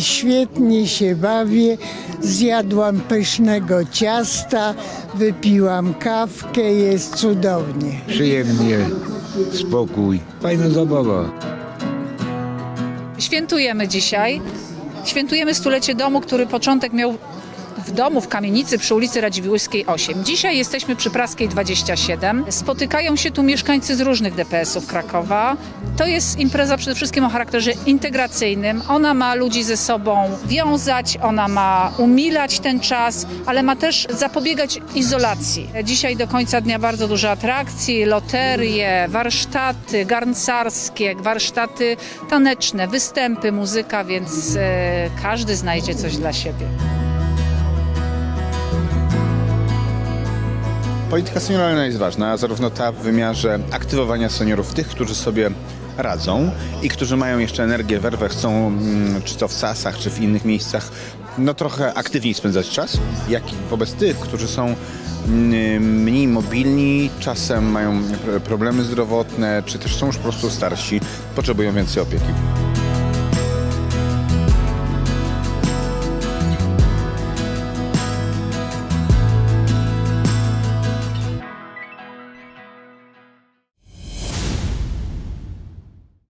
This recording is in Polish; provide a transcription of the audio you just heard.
świetnie się bawię. Zjadłam pysznego ciasta, wypiłam kawkę, jest cudownie. Przyjemnie, spokój, fajna zabawa. Świętujemy dzisiaj. Świętujemy stulecie domu, który początek miał w domu w kamienicy przy ulicy Radziwiłłskiej 8. Dzisiaj jesteśmy przy Praskiej 27. Spotykają się tu mieszkańcy z różnych DPS-ów Krakowa. To jest impreza przede wszystkim o charakterze integracyjnym. Ona ma ludzi ze sobą wiązać, ona ma umilać ten czas, ale ma też zapobiegać izolacji. Dzisiaj do końca dnia bardzo dużo atrakcji, loterie, warsztaty garncarskie, warsztaty taneczne, występy, muzyka, więc e, każdy znajdzie coś dla siebie. Polityka senioralna jest ważna, zarówno ta w wymiarze aktywowania seniorów, tych, którzy sobie radzą i którzy mają jeszcze energię, werwę, chcą mm, czy to w sasach, czy w innych miejscach, no trochę aktywniej spędzać czas, jak i wobec tych, którzy są mm, mniej mobilni, czasem mają problemy zdrowotne, czy też są już po prostu starsi, potrzebują więcej opieki.